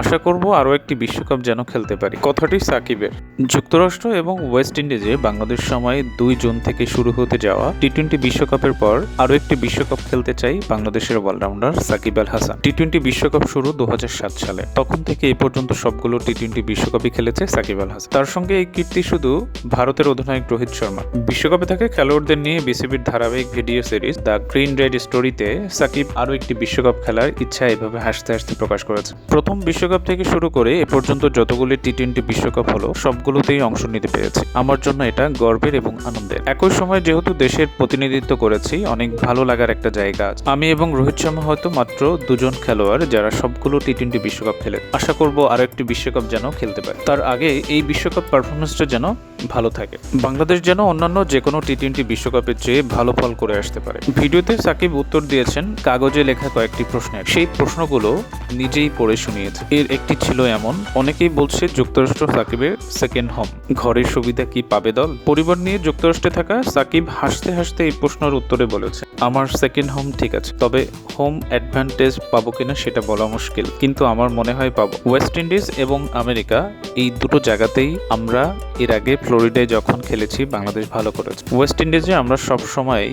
আশা করব আরও একটি বিশ্বকাপ যেন খেলতে পারি। কথাটি সাকিবের। যুক্তরাষ্ট্র এবং ওয়েস্ট ইন্ডিজে বাংলাদেশ সময় দুই জুন থেকে শুরু হতে যাওয়া টি টোয়েন্টি বিশ্বকাপের পর আরও একটি বিশ্বকাপ খেলতে চাই বাংলাদেশের allrounder Shakib Al Hasan. T twenty বিশ্বকাপ শুরু দু সালে। তখন থেকে এই পর্যন্ত সবগুলো টি টোয়েন্টি বিশ্বকাপই খেলেছে সাকিব আল হাসান। তার সঙ্গে এই কীর্তি শুধু ভারতের অধিনায়ক রোহিত শর্মা। বিশ্বকাপে থাকে খেলোয়াড়দের নিয়ে বিসিবির ধারাবাহিক video series the green red স্টোরিতে সাকিব আরও একটি বিশ্বকাপ খেলার ইচ্ছা এভাবে হাসতে হাসতে প্রকাশ করেছে। প্রথম বিশ্বকাপ থেকে শুরু করে এ পর্যন্ত যতগুলি টি টোয়েন্টি বিশ্বকাপ হলো, সবগুলোতেই অংশ নিতে পেরেছি। আমার জন্য এটা গর্বের এবং আনন্দের। একই সময় যেহেতু দেশের প্রতিনিধিত্ব করেছি, অনেক ভালো লাগার একটা জায়গা আছে। আমি এবং রোহিত শর্মা হয়তো মাত্র দুজন খেলোয়াড় যারা সবগুলো টি টোয়েন্টি বিশ্বকাপ খেলে আশা করব আরও একটি বিশ্বকাপ যেন খেলতে পারে। তার আগে এই বিশ্বকাপ পারফরমেন্সটা যেন ভালো থাকে। বাংলাদেশ যেন অন্যান্য যে কোনো টি টোয়েন্টি বিশ্বকাপের চেয়ে ভালো ফল করে আসতে পারে। ভিডিওতে সাকিব উত্তর দিয়েছেন, কাগজে লেখা কয়েকটি প্রশ্নের। সেই প্রশ্নগুলো নিজেই পড়ে শুনিয়েছে। এর একটি ছিল এমন, অনেকেই বলছে যুক্তরাষ্ট্র সাকিবের সেকেন্ড হোম ঘরের সুবিধা কি পাবে দল? পরিবার নিয়ে যুক্তরাষ্ট্রে থাকা সাকিব হাসতে হাসতে এই প্রশ্নের উত্তরে বলেছে, আমার সেকেন্ড হোম ঠিক আছে, তবে হোম অ্যাডভান্টেজ পাবো কিনা সেটা বলা মুশকিল। কিন্তু আমার মনে হয় পাবো। ওয়েস্ট ইন্ডিজ এবং আমেরিকা এই দুটো জায়গাতেই আমরা এর আগে ফ্লোরিডায় যখন খেলেছি, বাংলাদেশ ভালো করেছে। ওয়েস্ট ইন্ডিজে আমরা সব সময়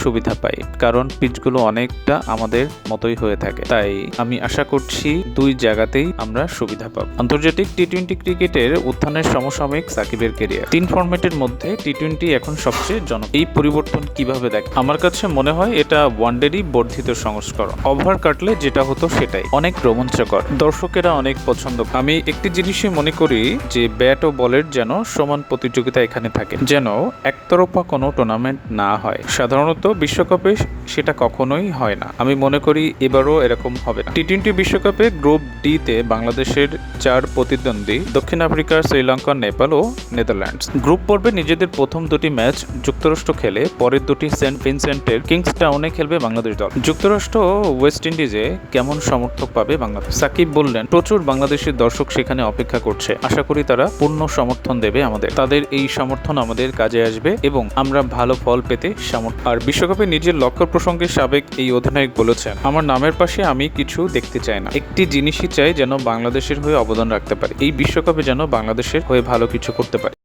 সুবিধা পাই, কারণ পিচগুলো অনেকটা আমাদের মতোই হয়ে থাকে। তাই আমি আশা করছি দুই জায়গাতেই আমরা সুবিধা পাবো। আন্তর্জাতিক টি টোয়েন্টি ক্রিকেটের উত্থানের সমসাময়িক সাকিবের কেরিয়ার তিন ফরম্যাটের মধ্যে টি টোয়েন্টি এখন সবচেয়ে জন এই পরিবর্তন কীভাবে দেখ আমার কাছে মনে হয় এটা ওয়ানডেরই বর্ধিত সংস্করণ। ওভার কাটলে যেটা হতো সেটাই। অনেক রোমাঞ্চকর। দর্শকেরা অনেক পছন্দ আমি একটি জিনিসই মনে করি যে ব্যাট ও বলের যেন সমান প্রতিযোগিতা এখানে থাকে, যেন একতরফা কোনো টুর্নামেন্ট না হয়। সাধারণত বিশ্বকাপে সেটা কখনোই হয় না। আমি মনে করি এবারও এরকম হবে না। টি টোয়েন্টি বিশ্বকাপে গ্রুপ ডি তে বাংলাদেশের চার প্রতিদ্বন্দ্বী, দক্ষিণ আফ্রিকা শ্রীলঙ্কা, নেপাল ও নেদারল্যান্ডস। গ্রুপ পর্বে নিজেদের প্রথম দুটি ম্যাচ যুক্তরাষ্ট্র খেলে, পরের দুটি সেন্ট ভিনসেন্টের কিংস টাউনে খেলবে বাংলাদেশ দল। যুক্তরাষ্ট্র ওয়েস্ট ইন্ডিজে কেমন সমর্থক পাবে বাংলাদেশ? সাকিব বললেন, প্রচুর বাংলাদেশের দর্শক সেখানে অপেক্ষা করছে। আশা করি তারা পূর্ণ সমর্থন দেবে আমাদের, তাদের এই সমর্থন আমাদের কাজে আসবে এবং আমরা ভালো ফল পেতে সামর্থ্য। আর বিশ্বকাপে নিজের লক্ষ্য প্রসঙ্গে সাবেক এই অধিনায়ক বলেছেন, আমার নামের পাশে আমি কিছু দেখতে চাই না। একটি জিনিসই চাই যেন বাংলাদেশের হয়ে অবদান রাখতে পারে। এই বিশ্বকাপে যেন বাংলাদেশের হয়ে ভালো কিছু করতে পারে।